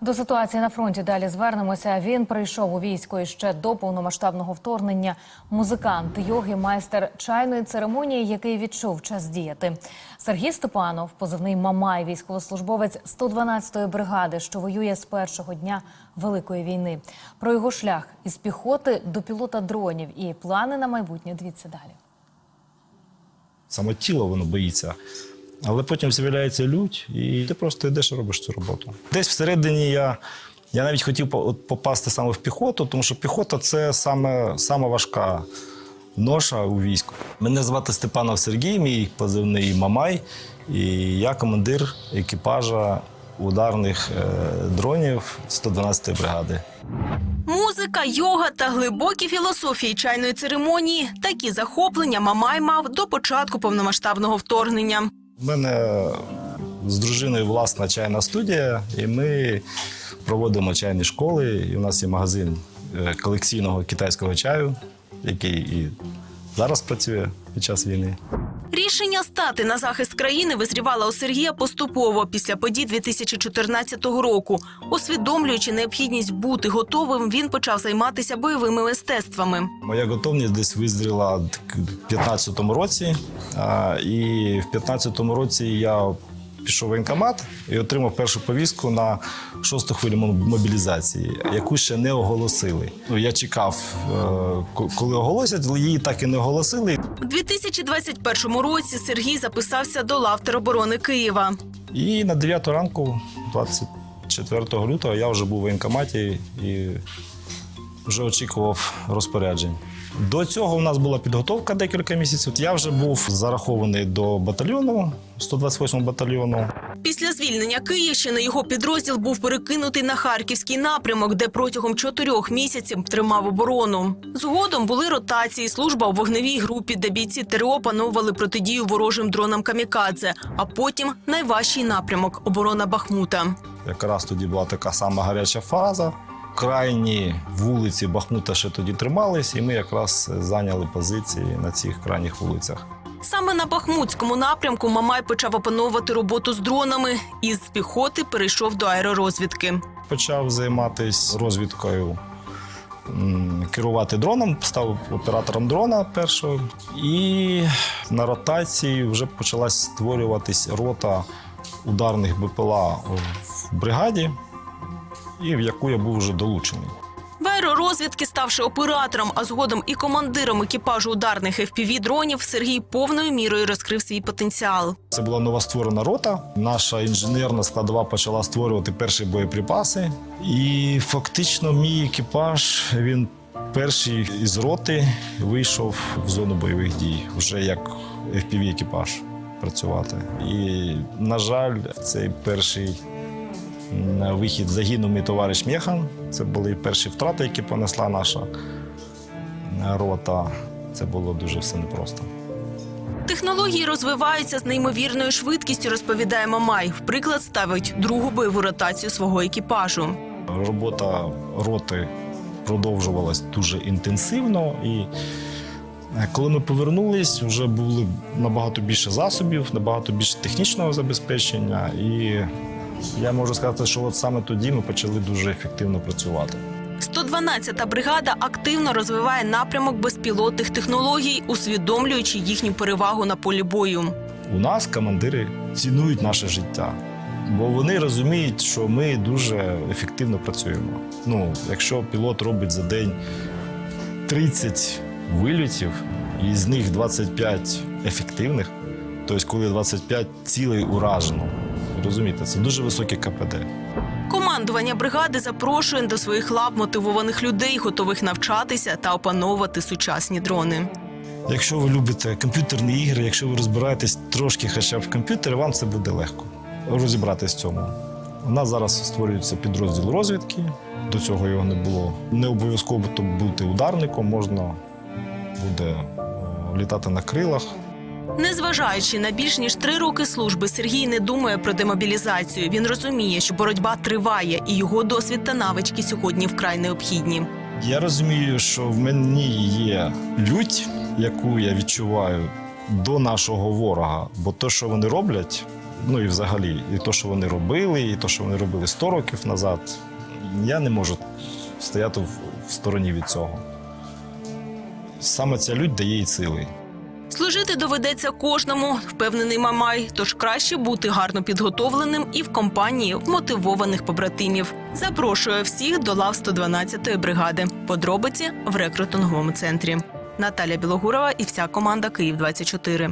До ситуації на фронті далі звернемося. Він прийшов у військо іще до повномасштабного вторгнення. Музикант, йоги, майстер чайної церемонії, який відчув час діяти. Сергій Степанов, позивний Мамай, військовослужбовець 112-ї бригади, що воює з першого дня Великої війни. Про його шлях із піхоти до пілота дронів і плани на майбутнє. Дивіться далі. Саме тіло воно боїться. Але потім з'являється лють, і ти просто йдеш і робиш цю роботу. Десь всередині я, я навіть хотів попасти саме в піхоту, тому що піхота це саме, саме важка ноша у війську. Мене звати Степанов Сергій, мій позивний Мамай, і я командир екіпажа ударних е, дронів 112-ї бригади. Музика, йога та глибокі філософії чайної церемонії – такі захоплення Мамай мав до початку повномасштабного вторгнення. У мене з дружиною власна чайна студія, і ми проводимо чайні школи. І у нас є магазин е, колекційного китайського чаю, який і зараз працює під час війни. Рішення стати на захист країни визрівало у Сергія поступово після подій 2014 року. Усвідомлюючи необхідність бути готовим, він почав займатися бойовими мистецтвами. Моя готовність десь визріла в 15-му році. І в 15-му році я пішов в воєнкомат і отримав першу повістку на шосту хвилю мобілізації, яку ще не оголосили. Ну, я чекав, е, коли оголосять, але її так і не оголосили. У 2021 році Сергій записався до лав тероборони Києва. І на 9 ранку, 24 лютого, я вже був в воєнкоматі і вже очікував розпоряджень. До цього у нас була підготовка декілька місяців. Я вже був зарахований до батальйону 128 батальйону. Після звільнення Київщини його підрозділ був перекинутий на харківський напрямок, де протягом чотирьох місяців тримав оборону. Згодом були ротації, служба у вогневій групі, де бійці ТРО опановували протидію ворожим дронам камікадзе. А потім найважчий напрямок оборона Бахмута. Якраз тоді була така сама гаряча фаза. Крайні вулиці Бахмута ще тоді тримались, і ми якраз зайняли позиції на цих крайніх вулицях. Саме на Бахмутському напрямку Мамай почав опановувати роботу з дронами і з піхоти перейшов до аеророзвідки. почав займатися розвідкою, керувати дроном, став оператором дрона першого. І на ротації вже почалась створюватись рота ударних БПЛА в бригаді, і в яку я був вже долучений. Аеророзвідки, ставши оператором, а згодом і командиром екіпажу ударних fpv дронів, Сергій повною мірою розкрив свій потенціал. Це була нова створена рота. Наша інженерна складова почала створювати перші боєприпаси. І фактично мій екіпаж він перший із роти вийшов в зону бойових дій, вже як fpv екіпаж працювати. І, на жаль, цей перший м, вихід загинув мій товариш Мєхан. Це були перші втрати, які понесла наша рота. Це було дуже все непросто. Технології розвиваються з неймовірною швидкістю, розповідає Мамай. В приклад ставить другу бойову ротацію свого екіпажу. Робота роти продовжувалась дуже інтенсивно, і е, коли ми повернулись, вже було набагато більше засобів, набагато більше технічного забезпечення. І я можу сказати, що от саме тоді ми почали дуже ефективно працювати. 112-та бригада активно розвиває напрямок безпілотних технологій, усвідомлюючи їхню перевагу на полі бою. У нас командири цінують наше життя, бо вони розуміють, що ми дуже ефективно працюємо. Ну, якщо пілот робить за день 30 вильотів, і з них 25 ефективних, тобто коли 25 цілей уражено. Розумієте, це дуже високе КПД. Командування бригади запрошує до своїх лав мотивованих людей, готових навчатися та опановувати сучасні дрони. Якщо ви любите комп'ютерні ігри, якщо ви розбираєтесь трошки хоча б в комп'ютері, вам це буде легко розібратись в цьому. У нас зараз створюється підрозділ розвідки. До цього його не було. Не обов'язково бути ударником, можна буде е, літати на крилах. Незважаючи на більш ніж три роки служби, Сергій не думає про демобілізацію. Він розуміє, що боротьба триває, і його досвід та навички сьогодні вкрай необхідні. Я розумію, що в мені є лють, яку я відчуваю до нашого ворога. Бо те, що вони роблять, Ну і взагалі, і те, що вони робили, і те, що вони робили 100 років назад, я не можу стояти в, стороні від цього. Саме ця лють дає їй сили. Служити доведеться кожному, впевнений Мамай. Тож краще бути гарно підготовленим і в компанії вмотивованих побратимів. Запрошує всіх до лав 112-ї бригади. Подробиці в рекрутинговому центрі. Наталя Білогурова і вся команда Київ 24